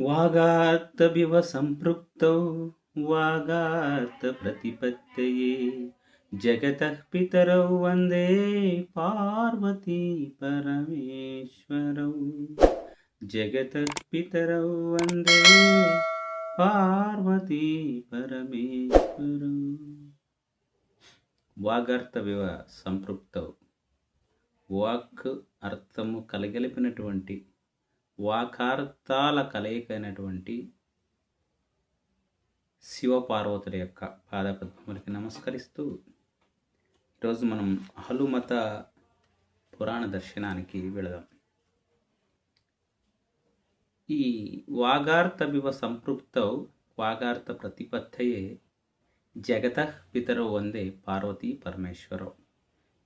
వాగార్తవివ సంపృక్తౌ వాగార్తప్రతిపత్తయే జగతః పితరౌ వందే పార్వతీ పరమేశ్వరౌ. జగతః పితరౌ వందే పార్వతీ పరమేశ్వరౌ. వాగార్తవివ సంపృక్తౌ. వాక్ అర్థము కలగలిపినటువంటి వాకార్థాల కలయికైనటువంటి శివపార్వతుల యొక్క పాదపద్మములకి నమస్కరిస్తూ ఈరోజు మనం హనుమత పురాణ దర్శనానికి వెళదాం. ఈ వాగార్థవివ సంపృక్తౌ వాగార్థ ప్రతిపత్తయే జగత పితరో వందే పార్వతీ పరమేశ్వరం.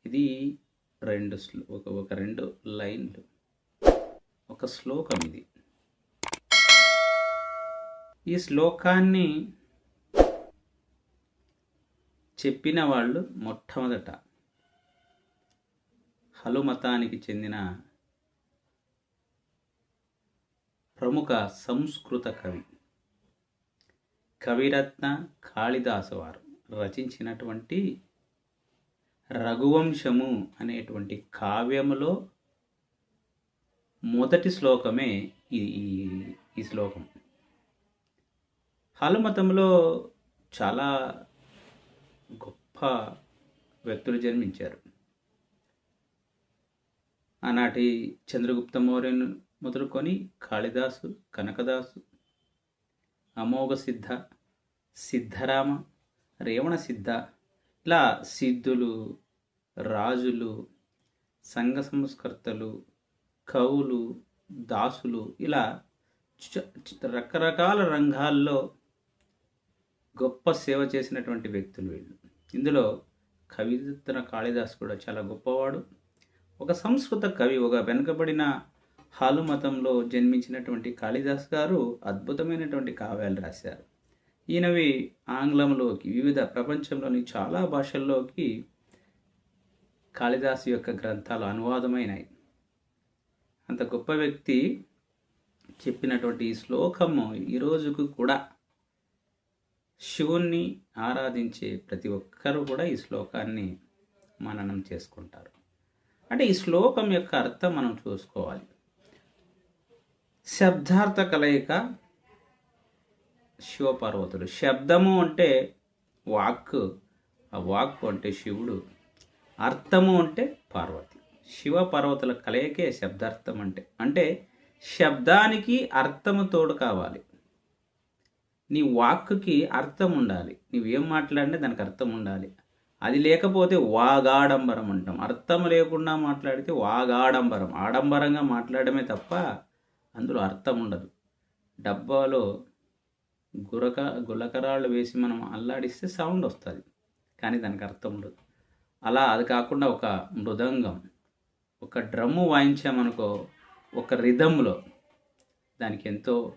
ఇది రెండు ఒక ఒక రెండు లైన్లు. ఒక శ్లోకం ఇది. ఈ శ్లోకాన్ని చెప్పిన వాళ్ళు మొట్టమొదట హలుమతానికి చెందిన ప్రముఖ సంస్కృత కవి కవిరత్న కాళిదాసు వారు రచించినటువంటి రఘువంశము అనేటువంటి కావ్యములో మొదటి శ్లోకమే ఈ ఈ- ఈ శ్లోకం. హనుమతంలో చాలా గొప్ప వ్యక్తులు జన్మించారు. ఆనాటి చంద్రగుప్త మౌర్యను మొదలుకొని కాళిదాసు కనకదాసు అమోఘ సిద్ధ సిద్ధరామ రేవణ సిద్ధ ఇలా సిద్ధులు రాజులు సంఘ సంస్కర్తలు కవులు దాసులు ఇలా రకరకాల రంగాల్లో గొప్ప సేవ చేసినటువంటి వ్యక్తులు వీళ్ళు. ఇందులో కవితన కాళిదాస్ కూడా చాలా గొప్పవాడు. ఒక సంస్కృత కవి ఒక వెనుకబడిన హాలు మతంలో జన్మించినటువంటి కాళిదాస్ గారు అద్భుతమైనటువంటి కావ్యాలు రాశారు. ఈయనవి ఆంగ్లంలోకి వివిధ ప్రపంచంలోని చాలా భాషల్లోకి కాళిదాసు యొక్క గ్రంథాలు అనువాదమైనాయి. అంత గొప్ప వ్యక్తి చెప్పినటువంటి ఈ శ్లోకము ఈ రోజుకు కూడా శివుణ్ణి ఆరాధించే ప్రతి ఒక్కరూ కూడా ఈ శ్లోకాన్ని మననం చేసుకుంటారు. అంటే ఈ శ్లోకం యొక్క అర్థం మనం చూసుకోవాలి. శబ్దార్థ కలయిక శివపార్వతులు. శబ్దము అంటే వాక్. ఆ వాక్ అంటే శివుడు. అర్థము అంటే పార్వతి. శివపార్వతుల కలయికే శబ్దార్థం అంటే అంటే శబ్దానికి అర్థము తోడు కావాలి. నీ వాక్కి అర్థం ఉండాలి. నువ్వేం మాట్లాడినా దానికి అర్థం ఉండాలి. అది లేకపోతే వాగాడంబరం అంటాం. అర్థం లేకుండా మాట్లాడితే వాగాడంబరం. ఆడంబరంగా మాట్లాడమే తప్ప అందులో అర్థం ఉండదు. డబ్బాలో గురక గులకరాళ్ళు వేసి మనం అల్లాడిస్తే సౌండ్ వస్తుంది. కానీ దానికి అర్థం ఉండదు. అలా అది కాకుండా ఒక మృదంగం. ఒక డ్రమ్ము వాయించామనుకో ఒక రిధంలో దానికి ఎంతో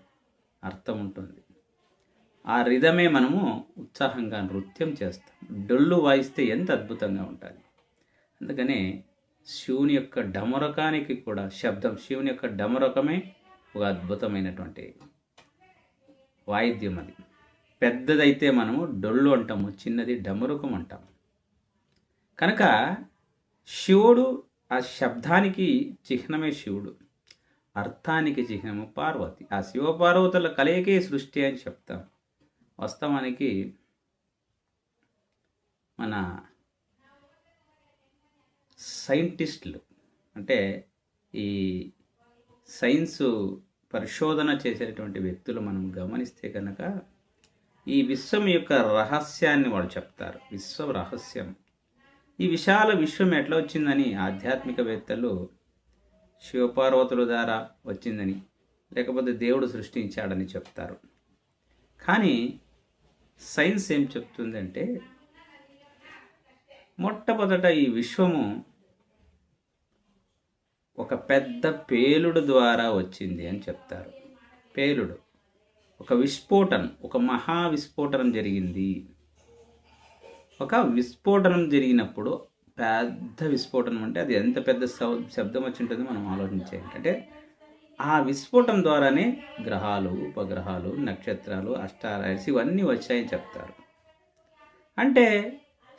అర్థం ఉంటుంది. ఆ రిధమే మనము ఉత్సాహంగా నృత్యం చేస్తాం. డొల్లు వాయిస్తే ఎంత అద్భుతంగా ఉంటుంది. అందుకనే శివుని యొక్క డమరకానికి కూడా శబ్దం శివుని యొక్క డమరకమే ఒక అద్భుతమైనటువంటి వాయిద్యం అది. పెద్దదైతే మనము డొల్లు అంటాము చిన్నది డమరుకం అంటాము. కనుక శివుడు ఆ శబ్దానికి చిహ్నమే శివుడు అర్థానికి చిహ్నము పార్వతి. ఆ శివపార్వతుల కలయికే సృష్టి అని చెప్తాం. వాస్తవానికి మన సైంటిస్టులు అంటే ఈ సైన్స్ పరిశోధన చేసేటువంటి వ్యక్తులు మనం గమనిస్తే కనుక ఈ విశ్వం యొక్క రహస్యాన్ని వాళ్ళు చెప్తారు. విశ్వ రహస్యం. ఈ విశాల విశ్వం ఎట్లా వచ్చిందని ఆధ్యాత్మికవేత్తలు శివపార్వతుల ద్వారా వచ్చిందని లేకపోతే దేవుడు సృష్టించాడని చెప్తారు. కానీ సైన్స్ ఏం చెప్తుందంటే మొట్టమొదట ఈ విశ్వము ఒక పెద్ద పేలుడు ద్వారా వచ్చింది అని చెప్తారు. పేలుడు ఒక విస్ఫోటనం ఒక మహా విస్ఫోటనం జరిగింది. ఒక విస్ఫోటనం జరిగినప్పుడు పెద్ద విస్ఫోటనం అంటే అది ఎంత పెద్ద శబ్దం వచ్చి ఉంటుందో మనం ఆలోచించాలి అంటే ఆ విస్ఫోటం ద్వారానే గ్రహాలు ఉపగ్రహాలు నక్షత్రాలు అష్టారాయస్ ఇవన్నీ వచ్చాయని చెప్తారు. అంటే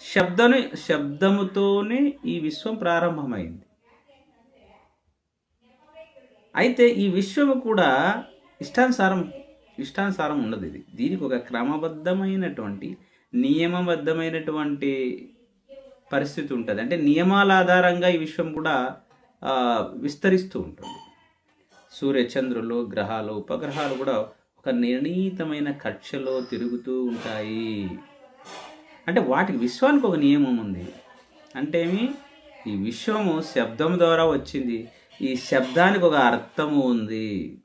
శబ్దను శబ్దముతోనే ఈ విశ్వం ప్రారంభమైంది. అయితే ఈ విశ్వము కూడా ఇష్టానుసారం ఇష్టానుసారం ఉండదు ఇది. దీనికి ఒక క్రమబద్ధమైనటువంటి నియమబద్ధమైనటువంటి పరిస్థితి ఉంటుంది. అంటే నియమాల ఆధారంగా ఈ విశ్వం కూడా విస్తరిస్తూ ఉంటుంది. సూర్య చంద్రులు గ్రహాలు ఉపగ్రహాలు కూడా ఒక నిర్ణీతమైన కక్షలో తిరుగుతూ ఉంటాయి. అంటే వాటికి విశ్వానికి ఒక నియమం ఉంది. అంటే ఏమి? ఈ విశ్వము శబ్దం ద్వారా వచ్చింది. ఈ శబ్దానికి ఒక అర్థము ఉంది.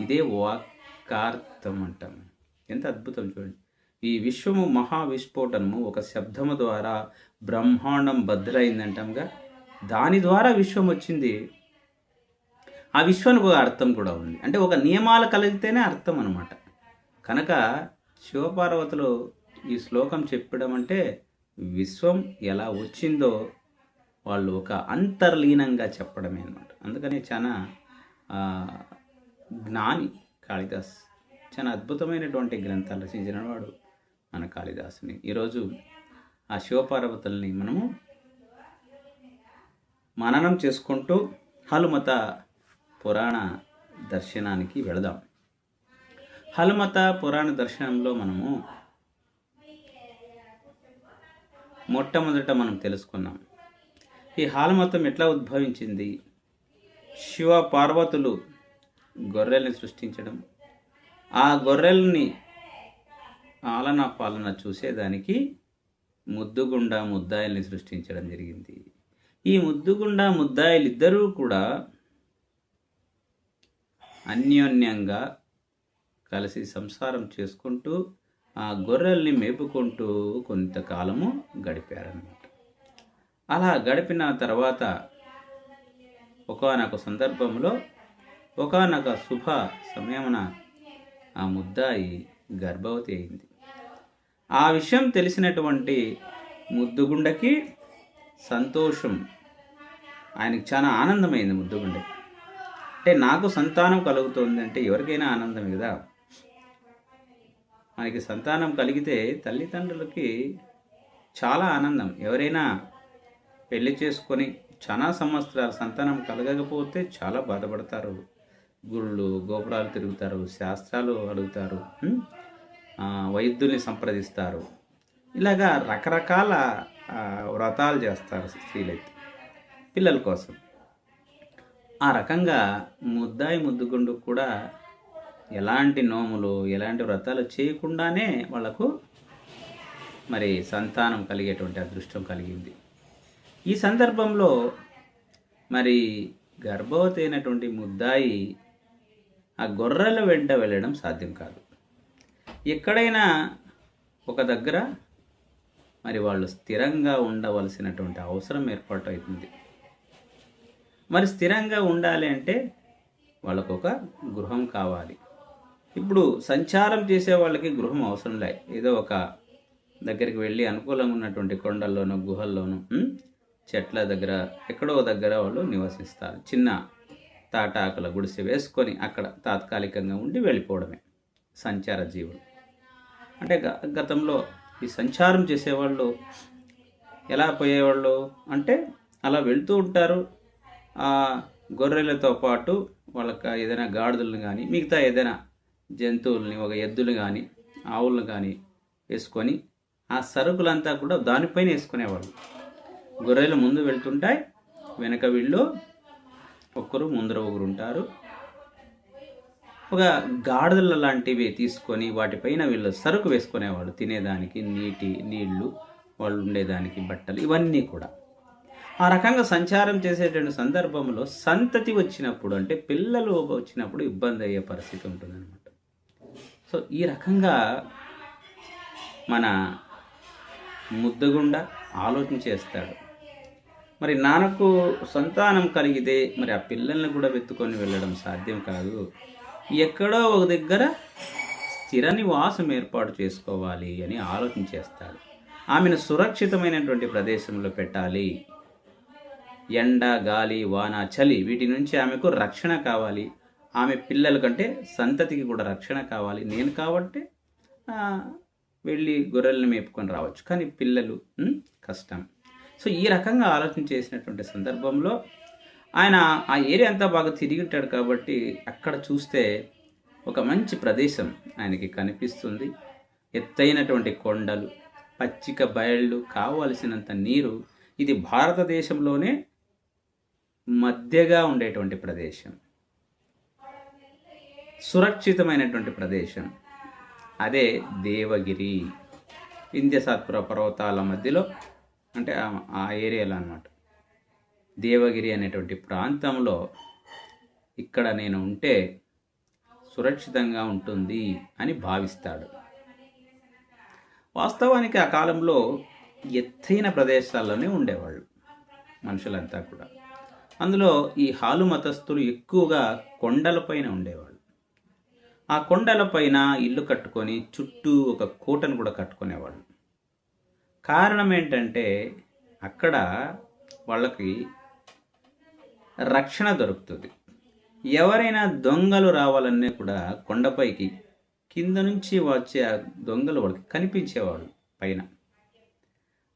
ఇదే వాక్కార్థం అంటాం. ఎంత అద్భుతం చూడండి. ఈ విశ్వము మహా విస్ఫోటనము ఒక శబ్దము ద్వారా బ్రహ్మాండం బద్దలైందంటాంగా దాని ద్వారా విశ్వం వచ్చింది. ఆ విశ్వానికి ఒక అర్థం కూడా ఉంది. అంటే ఒక నియమాలు కలిగితేనే అర్థం అనమాట కనుక శివపార్వతులు ఈ శ్లోకం చెప్పడం అంటే విశ్వం ఎలా వచ్చిందో వాళ్ళు ఒక అంతర్లీనంగా చెప్పడమే అనమాట అందుకనే చాలా జ్ఞాని కాళిదాస్ చాలా అద్భుతమైనటువంటి గ్రంథాలు రచించిన వాడు మన కాళిదాసుని. ఈరోజు ఆ శివపార్వతుల్ని మనము మననం చేసుకుంటూ హలుమత పురాణ దర్శనానికి వెళదాం. హలుమత పురాణ దర్శనంలో మనము మొట్టమొదట మనం తెలుసుకున్నాం ఈ హాలమతం ఎట్లా ఉద్భవించింది? శివ పార్వతులు గొర్రెల్ని సృష్టించడం ఆ గొర్రెల్ని ఆలన పాలన చూసేదానికి ముద్దుగుండ ముద్దాయిల్ని సృష్టించడం జరిగింది. ఈ ముద్దుగుండ ముద్దాయిలు ఇద్దరూ కూడా అన్యోన్యంగా కలిసి సంసారం చేసుకుంటూ ఆ గొర్రెల్ని మేపుకుంటూ కొంతకాలము గడిపారనమాట అలా గడిపిన తర్వాత ఒకనొక సందర్భంలో ఒకనొక శుభ సమయమున ఆ ముద్దాయి గర్భవతి అయింది. ఆ విషయం తెలిసినటువంటి ముద్దుగుండకి సంతోషం. ఆయనకి చాలా ఆనందమైంది ముద్దుగుండకి. అంటే నాకు సంతానం కలుగుతుంది అంటే ఎవరికైనా ఆనందమే కదా. మనకి సంతానం కలిగితే తల్లిదండ్రులకి చాలా ఆనందం. ఎవరైనా పెళ్ళి చేసుకొని చాలా సంవత్సరాలు సంతానం కలగకపోతే చాలా బాధపడతారు. గుళ్ళు గోపురాలు తిరుగుతారు శాస్త్రాలు అడుగుతారు. వైద్యుల్ని సంప్రదిస్తారు. ఇలాగా రకరకాల వ్రతాలు చేస్తారు స్త్రీలైతే పిల్లల కోసం. ఆ రకంగా ముద్దాయి ముద్దుగుండు కూడా ఎలాంటి నోములు ఎలాంటి వ్రతాలు చేయకుండానే వాళ్ళకు మరి సంతానం కలిగేటువంటి అదృష్టం కలిగింది. ఈ సందర్భంలో మరి గర్భవతి అయినటువంటి ముద్దాయి ఆ గొర్రెల వెంట వెళ్ళడం సాధ్యం కాదు. ఎక్కడైనా ఒక దగ్గర మరి వాళ్ళు స్థిరంగా ఉండవలసినటువంటి అవసరం ఏర్పాటు అవుతుంది మరి స్థిరంగా ఉండాలి అంటే వాళ్ళకు ఒక గృహం కావాలి. ఇప్పుడు సంచారం చేసే వాళ్ళకి గృహం అవసరం లే. ఏదో ఒక దగ్గరికి వెళ్ళి అనుకూలంగా ఉన్నటువంటి కొండల్లోనూ గుహల్లోనూ చెట్ల దగ్గర ఎక్కడో దగ్గర వాళ్ళు నివసిస్తారు. చిన్న తాటాకుల గుడిసె వేసుకొని అక్కడ తాత్కాలికంగా ఉండి వెళ్ళిపోవడమే సంచార జీవులు అంటే గ- గతంలో ఈ సంచారం చేసేవాళ్ళు ఎలా పోయేవాళ్ళు అంటే అలా వెళ్తూ ఉంటారు. ఆ గొర్రెలతో పాటు వాళ్ళకి ఏదైనా గాడిదలను కానీ మిగతా ఏదైనా జంతువుల్ని ఒక ఎద్దులు కానీ ఆవులను కానీ వేసుకొని ఆ సరుకులంతా కూడా దానిపైన వేసుకునేవాళ్ళు. గొర్రెలు ముందు వెళ్తుంటాయి వెనక వీళ్ళు ఒక్కరు ముందర ఒకరు ఉంటారు. ఒక గాడిదల లాంటివి తీసుకొని వాటిపైన వీళ్ళు సరుకు వేసుకునేవాళ్ళు. తినేదానికి నీటి నీళ్ళు వాళ్ళు ఉండేదానికి బట్టలు ఇవన్నీ కూడా. ఆ రకంగా సంచారం చేసేటువంటి సందర్భంలో సంతతి వచ్చినప్పుడు అంటే పిల్లలు వచ్చినప్పుడు ఇబ్బంది అయ్యే పరిస్థితి ఉంటుందన్నమాట. సో ఈ రకంగా మన ముద్దగుండ ఆలోచన చేస్తాడు. మరి నాన్నకు సంతానం కలిగితే మరి ఆ పిల్లల్ని కూడా వెతుకొని వెళ్ళడం సాధ్యం కాదు. ఎక్కడో ఒక దగ్గర స్థిర నివాసం ఏర్పాటు చేసుకోవాలి అని ఆలోచించేస్తాడు ఆమెను సురక్షితమైనటువంటి ప్రదేశంలో పెట్టాలి. ఎండ గాలి వాన చలి వీటి నుంచి ఆమెకు రక్షణ కావాలి. ఆమె పిల్లల కంటే సంతతికి కూడా రక్షణ కావాలి. నేను కాబట్టి వెళ్ళి గొర్రెలను మేపుకొని రావచ్చు. కానీ పిల్లలు కష్టం. సో ఈ రకంగా ఆలోచన చేసినటువంటి సందర్భంలో ఆయన ఆ ఏరియా అంతా బాగా తిరిగి ఉంటాడు కాబట్టి అక్కడ చూస్తే ఒక మంచి ప్రదేశం ఆయనకి కనిపిస్తుంది. ఎత్తైనటువంటి కొండలు పచ్చిక బయళ్ళు కావలసినంత నీరు. ఇది భారతదేశంలోనే మధ్యగా ఉండేటువంటి ప్రదేశం. సురక్షితమైనటువంటి ప్రదేశం. అదే దేవగిరి వింధ్యసాత్పుర పర్వతాల మధ్యలో అంటే ఆ- ఆ ఏరియాలో అన్నమాట. దేవగిరి అనేటువంటి ప్రాంతంలో ఇక్కడ నేను ఉంటే సురక్షితంగా ఉంటుంది అని భావిస్తాడు. వాస్తవానికి ఆ కాలంలో ఎత్తైన ప్రదేశాల్లోనే ఉండేవాళ్ళు మనుషులంతా కూడా. అందులో ఈ హాలు మతస్థులు ఎక్కువగా కొండలపైన ఉండేవాళ్ళు. ఆ కొండలపైన ఇల్లు కట్టుకొని చుట్టూ ఒక కోటను కూడా కట్టుకునేవాళ్ళు. కారణం ఏంటంటే అక్కడ వాళ్ళకి రక్షణ దొరుకుతుంది. ఎవరైనా దొంగలు రావాలన్నా కూడా కొండపైకి కింద నుంచి వచ్చే ఆ దొంగలు వాళ్ళకి కనిపించేవాళ్ళు పైన.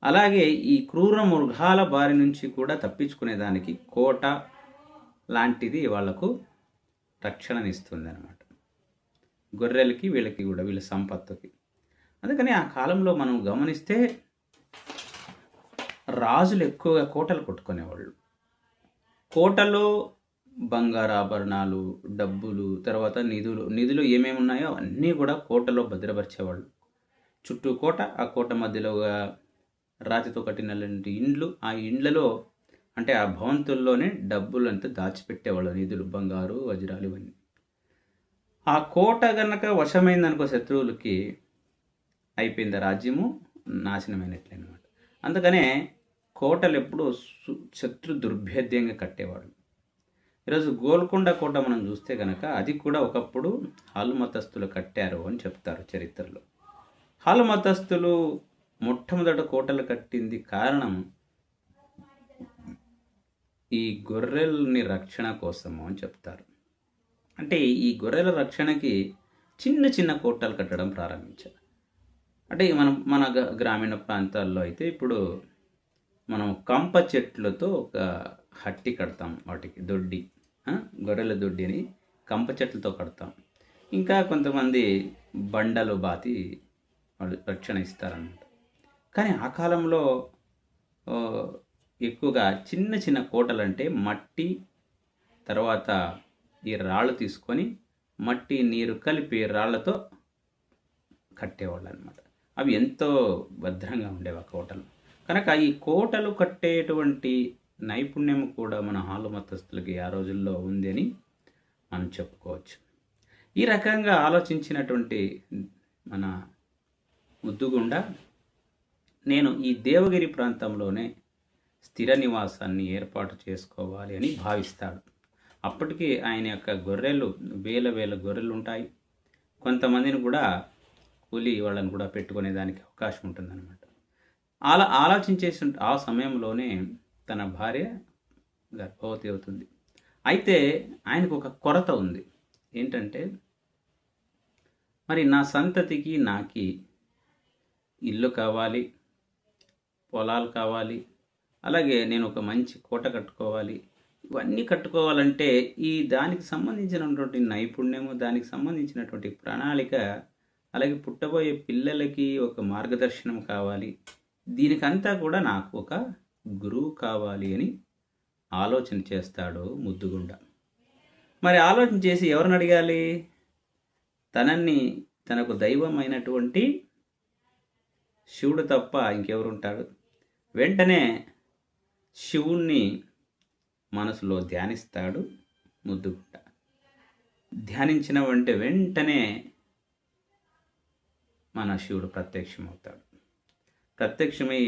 అలాగే ఈ క్రూర మృగాల బారి నుంచి కూడా తప్పించుకునేదానికి కోట లాంటిది వాళ్ళకు రక్షణనిస్తుంది అనమాట గొర్రెలకి వీళ్ళకి కూడా వీళ్ళ సంపత్తుకి. అందుకని ఆ కాలంలో మనం గమనిస్తే రాజులు ఎక్కువగా కోటలు కొట్టుకునేవాళ్ళు. కోటలో బంగారు ఆభరణాలు డబ్బులు తర్వాత నిధులు నిధులు ఏమేమి ఉన్నాయో అన్నీ కూడా కోటలో భద్రపరిచేవాళ్ళు. చుట్టూ కోట ఆ కోట మధ్యలో ఒక రాతితో కట్టినటువంటి ఇండ్లు ఆ ఇండ్లలో అంటే ఆ భవంతుల్లోనే డబ్బులు అంతా దాచిపెట్టేవాళ్ళు నిధులు బంగారు వజ్రాలు ఇవన్నీ. ఆ కోట గనక వశమైందనుకో శత్రువులకి అయిపోయింది రాజ్యము నాశనమైనట్లే అనమాట అందుకనే కోటలు ఎప్పుడూ సు- శత్రు దుర్భేద్యంగా కట్టేవాడు. ఈరోజు గోల్కొండ కోట మనం చూస్తే కనుక అది కూడా ఒకప్పుడు హాలు మతస్థులు కట్టారు అని చెప్తారు చరిత్రలో. హాలు మతస్థులు మొట్టమొదట కోటలు కట్టింది కారణం ఈ గొర్రెల్ని రక్షణ కోసము అని చెప్తారు. అంటే ఈ గొర్రెల రక్షణకి చిన్న చిన్న కోటలు కట్టడం ప్రారంభించారు. అంటే మనం మన గ్రామీణ ప్రాంతాల్లో అయితే ఇప్పుడు మనం కంప చెట్లతో ఒక హట్టి కడతాం వాటికి దొడ్డి గొర్రెల దొడ్డిని కంప చెట్లతో కడతాం. ఇంకా కొంతమంది బండలు బాతి వాళ్ళు రక్షణ ఇస్తారన్నమాట. కానీ ఆ కాలంలో ఎక్కువగా చిన్న చిన్న కోటలు అంటే మట్టి తర్వాత ఈ రాళ్ళు తీసుకొని మట్టి నీరు కలిపి రాళ్ళతో కట్టేవాళ్ళు అనమాట అవి ఎంతో భద్రంగా ఉండేవి ఆ కోటలు. కనుక ఈ కోటలు కట్టేటువంటి నైపుణ్యం కూడా మన ఆలు మతస్థులకి ఆ రోజుల్లో ఉంది అని మనం చెప్పుకోవచ్చు. ఈ రకంగా ఆలోచించినటువంటి మన ముద్దుగుండ నేను ఈ దేవగిరి ప్రాంతంలోనే స్థిర నివాసాన్ని ఏర్పాటు చేసుకోవాలి అని భావిస్తాడు. అప్పటికి ఆయన యొక్క గొర్రెలు వేల వేల గొర్రెలు ఉంటాయి. కొంతమందిని కూడా కూలి వాళ్ళని కూడా పెట్టుకునే దానికి అవకాశం ఉంటుందన్నమాట. అలా ఆలోచించేసి ఆ సమయంలోనే తన భార్య గర్భవతి అవుతుంది. అయితే ఆయనకు ఒక కొరత ఉంది. ఏంటంటే మరి నా సంతతికి నాకి ఇల్లు కావాలి పొలాలు కావాలి అలాగే నేను ఒక మంచి కోట కట్టుకోవాలి ఇవన్నీ కట్టుకోవాలంటే ఈ దానికి సంబంధించినటువంటి నైపుణ్యము దానికి సంబంధించినటువంటి ప్రణాళిక అలాగే పుట్టబోయే పిల్లలకి ఒక మార్గదర్శనం కావాలి దీనికంతా కూడా నాకు ఒక గురువు కావాలి అని ఆలోచన చేస్తాడు ముద్దుగుండ. మరి ఆలోచన చేసి ఎవరిని అడగాలి? తనని తనకు దైవమైనటువంటి శివుడు తప్ప ఇంకెవరుంటాడు వెంటనే శివుణ్ణి మనసులో ధ్యానిస్తాడు ముద్దుగుంట ధ్యానించిన వంటే వెంటనే మన శివుడు ప్రత్యక్షమవుతాడు. ప్రత్యక్షమై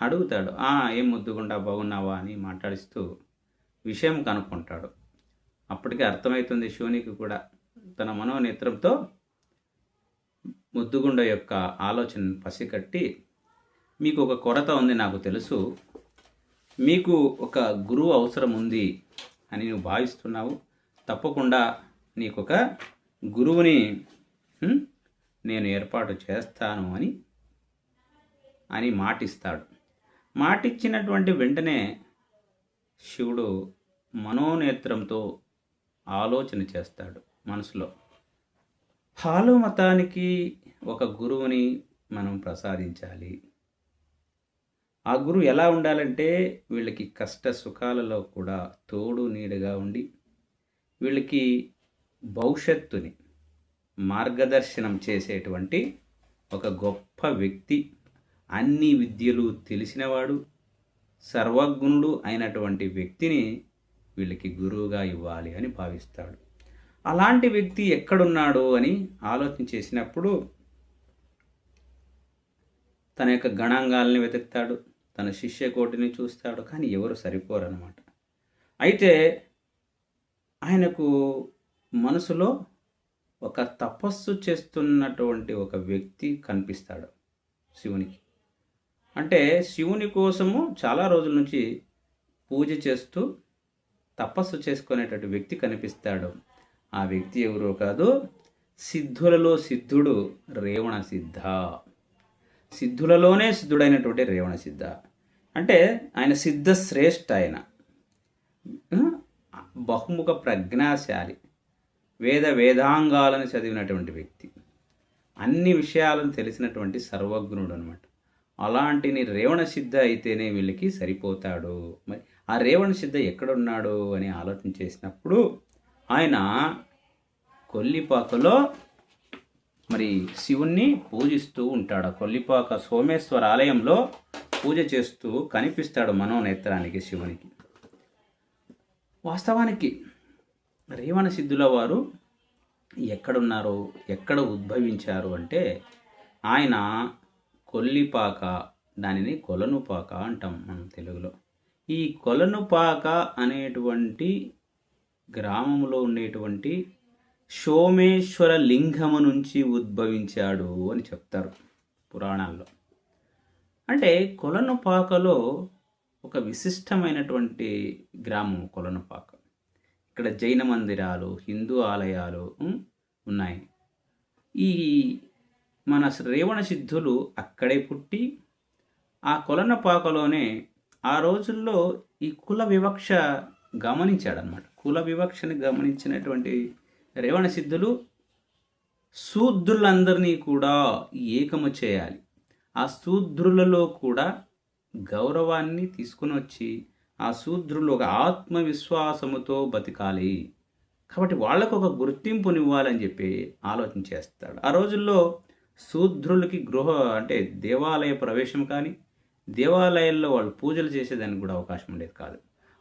అడుగుతాడు "ఆ, ఏం ముద్దుగుండా బాగున్నావా? అని మాట్లాడిస్తూ విషయం కనుక్కుంటాడు. అప్పటికే అర్థమవుతుంది శివునికి కూడా తన మనోనేత్రంతో ముద్దుగుండ యొక్క ఆలోచనను పసికట్టి మీకు ఒక కొరత ఉంది నాకు తెలుసు. మీకు ఒక గురువు అవసరం ఉంది అని నువ్వు భావిస్తున్నావు. తప్పకుండా నీకు ఒక గురువుని నేను ఏర్పాటు చేస్తాను అని అని మాటిస్తాడు. మాటిచ్చినటువంటి వెంటనే శివుడు మనోనేత్రంతో ఆలోచన చేస్తాడు మనసులో. హాలు మతానికి ఒక గురువుని మనం ప్రసాదించాలి. ఆ గురువు ఎలా ఉండాలంటే వీళ్ళకి కష్ట సుఖాలలో కూడా తోడు నీడగా ఉండి వీళ్ళకి భవిష్యత్తుని మార్గదర్శనం చేసేటువంటి ఒక గొప్ప వ్యక్తి అన్ని విద్యలు తెలిసినవాడు సర్వజ్ఞుడు అయినటువంటి వ్యక్తిని వీళ్ళకి గురువుగా ఇవ్వాలి అని భావిస్తాడు. అలాంటి వ్యక్తి ఎక్కడున్నాడు అని ఆలోచన చేసినప్పుడు తన యొక్క గణాంగాల్ని వెతుకుతాడు తన శిష్యకోటిని చూస్తాడు కానీ ఎవరు సరిపోరనమాట అయితే ఆయనకు మనసులో ఒక తపస్సు చేస్తున్నటువంటి ఒక వ్యక్తి కనిపిస్తాడు శివునికి. అంటే శివుని కోసము చాలా రోజుల నుంచి పూజ చేస్తూ తపస్సు చేసుకునేటటువంటి వ్యక్తి కనిపిస్తాడు. ఆ వ్యక్తి ఎవరో కాదు సిద్ధులలో సిద్ధుడు రేవణ సిద్ధ సిద్ధులలోనే సిద్ధుడైనటువంటి రేవణ సిద్ధ అంటే ఆయన సిద్ధ శ్రేష్ఠ ఆయన బహుముఖ ప్రజ్ఞాశాలి. వేద వేదాంగాలను చదివినటువంటి వ్యక్తి. అన్ని విషయాలను తెలిసినటువంటి సర్వజ్ఞుడు అనమాట అలాంటి నీ రేవణ సిద్ధ అయితేనే వీళ్ళకి సరిపోతాడు. మరి ఆ రేవణ సిద్ధ ఎక్కడున్నాడు అని ఆలోచన చేసినప్పుడు ఆయన కొల్లిపాకలో మరి శివుణ్ణి పూజిస్తూ ఉంటాడు. ఆ కొల్లిపాక సోమేశ్వర ఆలయంలో పూజ చేస్తూ కనిపిస్తాడు మనోనేత్రానికి శివునికి. వాస్తవానికి రేవణ సిద్ధుల వారు ఎక్కడున్నారు ఎక్కడ ఉద్భవించారు అంటే ఆయన కొల్లిపాక దానిని కొలనుపాక అంటాం మనం తెలుగులో. ఈ కొలనుపాక అనేటువంటి గ్రామంలో ఉండేటువంటి సోమేశ్వర లింగము నుంచి ఉద్భవించాడు అని చెప్తారు పురాణాల్లో. అంటే కొలనుపాకలో ఒక విశిష్టమైనటువంటి గ్రామం కొలనుపాక. ఇక్కడ జైన మందిరాలు హిందూ ఆలయాలు ఉన్నాయి. ఈ మన రేవణ సిద్ధులు అక్కడే పుట్టి ఆ కొలనపాకలోనే ఆ రోజుల్లో ఈ కుల వివక్ష గమనించాడనమాట కుల వివక్షని గమనించినటువంటి రేవణ సిద్ధులు శూద్రులందరినీ కూడా ఏకము చేయాలి. ఆ శూద్రులలో కూడా గౌరవాన్ని తీసుకుని వచ్చి ఆ శూద్రులు ఒక ఆత్మవిశ్వాసముతో బతికాలి. కాబట్టి వాళ్ళకు ఒక గుర్తింపునివ్వాలని చెప్పి ఆలోచన చేస్తాడు. ఆ రోజుల్లో శూద్రులకి గృహ అంటే దేవాలయ ప్రవేశం కానీ దేవాలయాల్లో వాళ్ళు పూజలు చేసేదానికి కూడా అవకాశం ఉండేది కాదు.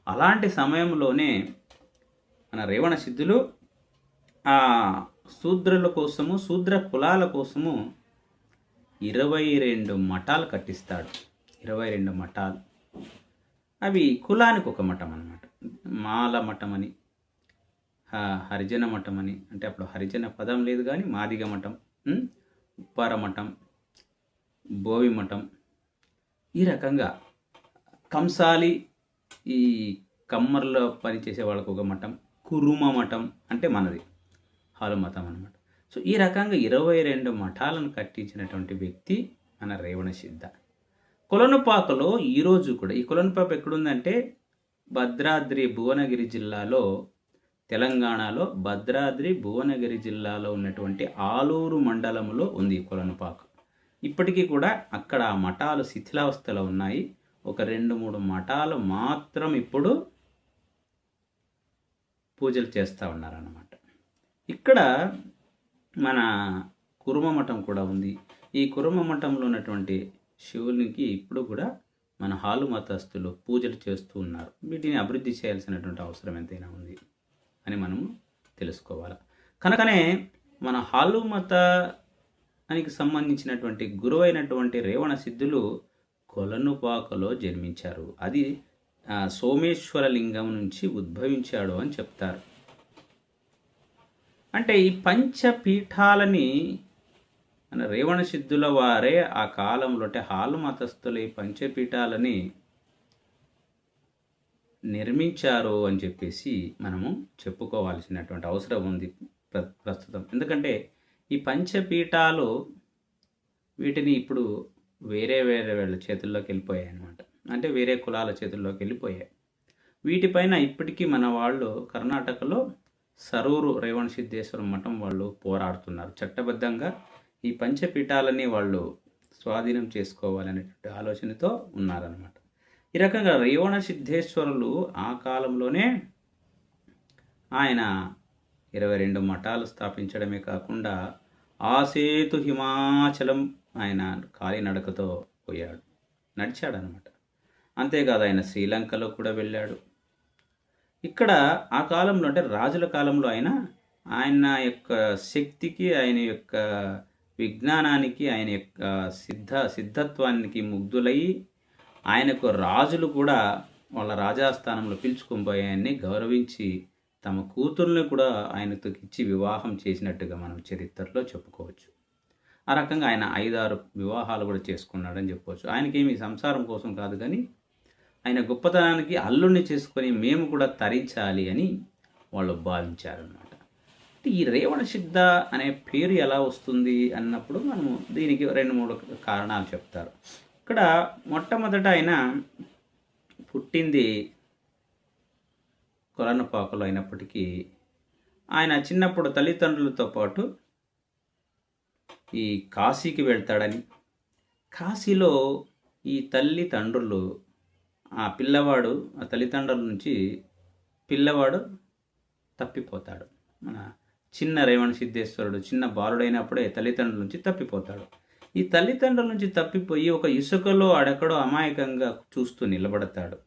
అలాంటి సమయంలోనే మన రేవణ సిద్ధులు ఆ శూద్రుల కోసము శూద్ర కులాల కోసము ఇరవై రెండు మఠాలు కట్టిస్తాడు. ఇరవై రెండు మఠాలు. అవి కులానికి ఒక మఠం అనమాట మాల మఠం అని హరిజన మఠం అని అంటే అప్పుడు హరిజన పదం లేదు కానీ మాదిగ మఠం ఉప్పారమఠం ఉప్పార మఠం మఠం ఈ రకంగా కంసాలి ఈ కమ్మర్లో పనిచేసే వాళ్ళకు ఒక మఠం కురుమ మఠం అంటే మనది హాలు మతం అనమాట సో ఈ రకంగా ఇరవై రెండు మఠాలను కట్టించినటువంటి వ్యక్తి మన రేవణ సిద్ధ. కొలనుపాకలో ఈరోజు కూడా ఈ కొలనుపాక ఎక్కడుందంటే భద్రాద్రి భువనగిరి జిల్లాలో తెలంగాణలో భద్రాద్రి భువనగిరి జిల్లాలో ఉన్నటువంటి ఆలూరు మండలంలో ఉంది కొలనుపాకు. ఇప్పటికీ కూడా అక్కడ ఆ మఠాలు శిథిలావస్థలో ఉన్నాయి. ఒక రెండు మూడు మఠాలు మాత్రం ఇప్పుడు పూజలు చేస్తూ ఉన్నారన్నమాట. ఇక్కడ మన కురుమ మఠం కూడా ఉంది. ఈ కురుమ మఠంలో ఉన్నటువంటి శివునికి ఇప్పుడు కూడా మన హాలు మతస్థులు పూజలు చేస్తూ ఉన్నారు. వీటిని అభివృద్ధి చేయాల్సినటువంటి అవసరం ఎంతైనా ఉంది. అని మనం తెలుసుకోవాలి. కనుకనే మన హాలు మతానికి సంబంధించినటువంటి గురువైనటువంటి రేవణ సిద్ధులు కొలనుపాకలో జన్మించారు. అది సోమేశ్వర లింగం నుంచి ఉద్భవించాడు అని చెప్తారు. అంటే ఈ పంచపీఠాలని మన రేవణ సిద్ధుల వారే ఆ కాలంలో అంటే హాలు మతస్థులు ఈ పంచపీఠాలని నిర్మించారు అని చెప్పేసి మనము చెప్పుకోవాల్సినటువంటి అవసరం ఉంది ప్ర- ప్రస్తుతం. ఎందుకంటే ఈ పంచపీఠాలు వీటిని ఇప్పుడు వేరే వేరే వాళ్ళ చేతుల్లోకి వెళ్ళిపోయాయి అనమాట అంటే వేరే కులాల చేతుల్లోకి వెళ్ళిపోయాయి. వీటిపైన ఇప్పటికీ మన వాళ్ళు కర్ణాటకలో సరూరు రేవణ సిద్ధేశ్వర మఠం వాళ్ళు పోరాడుతున్నారు. చట్టబద్ధంగా ఈ పంచపీఠాలని వాళ్ళు స్వాధీనం చేసుకోవాలనేటువంటి ఆలోచనతో ఉన్నారనమాట ఈ రకంగా రేవణ సిద్ధేశ్వరులు ఆ కాలంలోనే ఆయన ఇరవై రెండు మఠాలు స్థాపించడమే కాకుండా ఆసేతు హిమాచలం ఆయన కాలినడకతో పోయాడు. నడిచాడనమాట అంతేకాదు ఆయన శ్రీలంకలో కూడా వెళ్ళాడు. ఇక్కడ ఆ కాలంలో అంటే రాజుల కాలంలో ఆయన ఆయన యొక్క శక్తికి ఆయన యొక్క విజ్ఞానానికి ఆయన యొక్క సిద్ధ సిద్ధత్వానికి ముగ్ధులై ఆయనకు రాజులు కూడా వాళ్ళ రాజాస్థానంలో పిలుచుకొని గౌరవించి తమ కూతుర్ని కూడా ఆయనతో ఇచ్చి వివాహం చేసినట్టుగా మనం చరిత్రలో చెప్పుకోవచ్చు. ఆ రకంగా ఆయన ఐదారు వివాహాలు కూడా చేసుకున్నాడని చెప్పవచ్చు ఆయనకేమి సంసారం కోసం కాదు కానీ ఆయన గొప్పతనానికి అల్లుడిని చేసుకొని మేము కూడా తరించాలి అని వాళ్ళు భావించారనమాట ఈ రేవణ సిద్ధ అనే పేరు ఎలా వస్తుంది అన్నప్పుడు మనము దీనికి రెండు మూడు కారణాలు చెప్తారు. ఇక్కడ మొట్టమొదట ఆయన పుట్టింది కొలనపాకలో అయినప్పటికీ ఆయన చిన్నప్పుడు తల్లిదండ్రులతో పాటు ఈ కాశీకి వెళ్తాడని. కాశీలో ఈ తల్లిదండ్రులు ఆ పిల్లవాడు ఆ తల్లిదండ్రుల నుంచి పిల్లవాడు తప్పిపోతాడు. మన చిన్న రేవణ సిద్ధేశ్వరుడు చిన్న బాలుడైనప్పుడే తల్లిదండ్రుల నుంచి తప్పిపోతాడు. ఈ తల్లిదండ్రుల నుంచి తప్పిపోయి ఒక ఇసుకలో అడెక్కడో అమాయకంగా చూస్తూ నిలబడతాడు.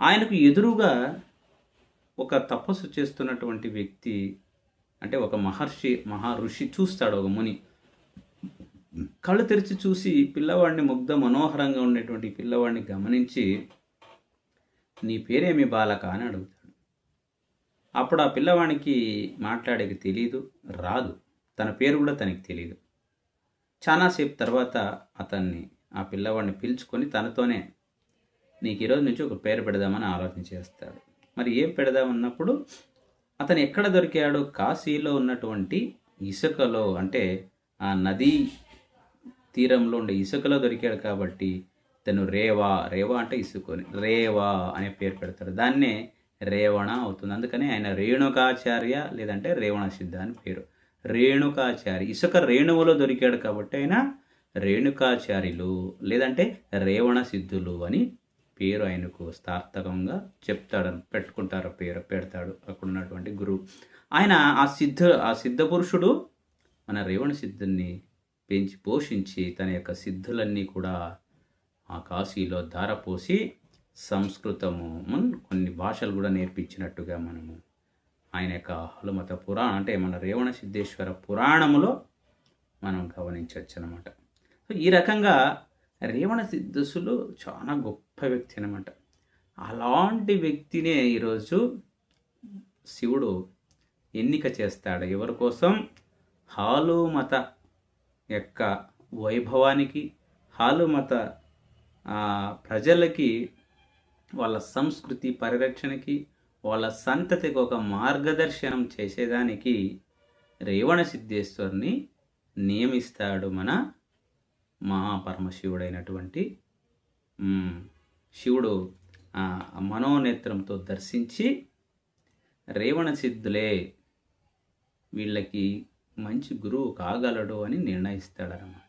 ఆయనకు ఎదురుగా ఒక తపస్సు చేస్తున్నటువంటి వ్యక్తి అంటే ఒక మహర్షి మహర్షి ఋషి చూస్తాడు ఒక ముని. కళ్ళు తెరిచి చూసి పిల్లవాడిని ముగ్ధ మనోహరంగా ఉండేటువంటి పిల్లవాడిని గమనించి నీ పేరేమి బాలక? అని అడుగుతాడు. అప్పుడు ఆ పిల్లవాడికి మాట్లాడేకి తెలియదు రాదు. తన పేరు కూడా తనకి తెలియదు చాలాసేపు తర్వాత అతన్ని ఆ పిల్లవాడిని పిలుచుకొని తనతోనే నీకు ఈరోజు నుంచి ఒక పేరు పెడదామని ఆలోచన చేస్తాడు. మరి ఏం పెడదామన్నప్పుడు అతను ఎక్కడ దొరికాడు? కాశీలో ఉన్నటువంటి ఇసుకలో అంటే ఆ నదీ తీరంలో ఉండే ఇసుకలో దొరికాడు కాబట్టి తను రేవా రేవా అంటే ఇసుకొని రేవా అనే పేరు పెడతాడు. దాన్నే రేవణ అవుతుంది. అందుకని ఆయన రేణుకాచార్య లేదంటే రేవణ సిద్ధ అని పేరు. రేణుకాచారి. ఇసుక రేణువులో దొరికాడు కాబట్టి ఆయన రేణుకాచార్యులు లేదంటే రేవణ సిద్ధులు అని పేరు ఆయనకు సార్థకంగా చెప్తాడు పెట్టుకుంటారు పేరు పెడతాడు అక్కడ ఉన్నటువంటి గురువు. ఆయన ఆ సిద్ధ ఆ సిద్ధ పురుషుడు మన రేవణ సిద్ధుల్ని పెంచి పోషించి తన యొక్క సిద్ధులన్నీ కూడా ఆ కాశీలో ధారపోసి సంస్కృతము కొన్ని భాషలు కూడా నేర్పించినట్టుగా మనము ఆయన యొక్క హనుమత పురాణం అంటే మన రేవణ సిద్ధేశ్వర పురాణములో మనం గమనించవచ్చు అనమాట సో ఈ రకంగా రేవణ సిద్ధసులు చాలా గొప్ప వ్యక్తి అనమాట అలాంటి వ్యక్తినే ఈరోజు శివుడు ఎన్నిక చేస్తాడు. ఎవరి కోసం? హాలుమత యొక్క వైభవానికి హాలుమత ప్రజలకి వాళ్ళ సంస్కృతి పరిరక్షణకి వాళ్ళ సంతతికి ఒక మార్గదర్శనం చేసేదానికి రేవణ సిద్ధేశ్వరుని నియమిస్తాడు మన మహాపరమశివుడైనటువంటి శివుడు మనోనేత్రంతో దర్శించి రేవణ సిద్ధులే వీళ్ళకి మంచి గురువు కాగలడు అని నిర్ణయిస్తాడనమాట